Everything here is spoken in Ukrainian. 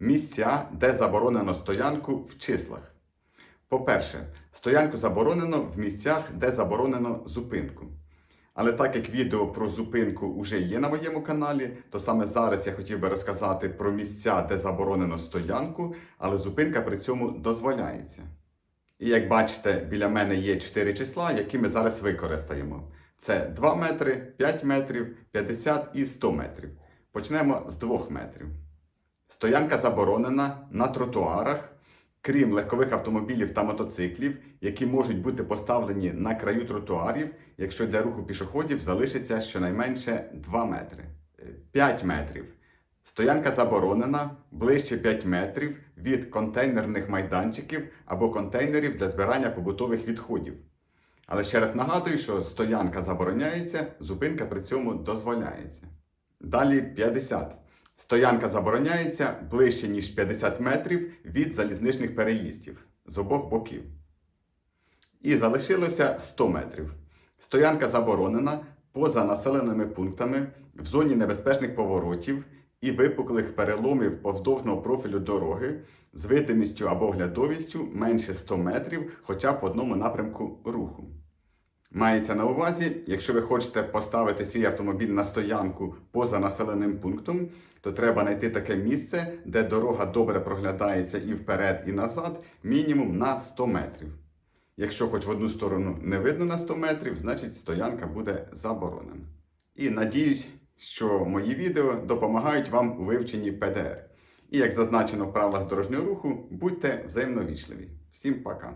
Місця, де заборонено стоянку в числах. По-перше, стоянку заборонено в місцях, де заборонено зупинку. Але так як відео про зупинку вже є на моєму каналі, то саме зараз я хотів би розказати про місця, де заборонено стоянку, але зупинка при цьому дозволяється. І як бачите, біля мене є 4 числа, які ми зараз використаємо. Це 2 метри, 5 метрів, 50 і 100 метрів. Почнемо з 2 метрів. Стоянка заборонена на тротуарах, крім легкових автомобілів та мотоциклів, які можуть бути поставлені на краю тротуарів, якщо для руху пішоходів залишиться щонайменше 2 метри. Е, 5 метрів. Стоянка заборонена ближче 5 метрів від контейнерних майданчиків або контейнерів для збирання побутових відходів. Але ще раз нагадую, що стоянка забороняється, зупинка при цьому дозволяється. Далі 50. Стоянка забороняється ближче, ніж 50 метрів від залізничних переїздів з обох боків. І залишилося 100 метрів. Стоянка заборонена поза населеними пунктами в зоні небезпечних поворотів і випуклих переломів повздовжного профілю дороги з видимістю або оглядовістю менше 100 метрів хоча б в одному напрямку руху. Мається на увазі, якщо ви хочете поставити свій автомобіль на стоянку поза населеним пунктом, то треба знайти таке місце, де дорога добре проглядається і вперед, і назад, мінімум на 100 метрів. Якщо хоч в одну сторону не видно на 100 метрів, значить стоянка буде заборонена. І надіюсь, що мої відео допомагають вам у вивченні ПДР. І як зазначено в правилах дорожнього руху, будьте взаємновічливі. Всім пока!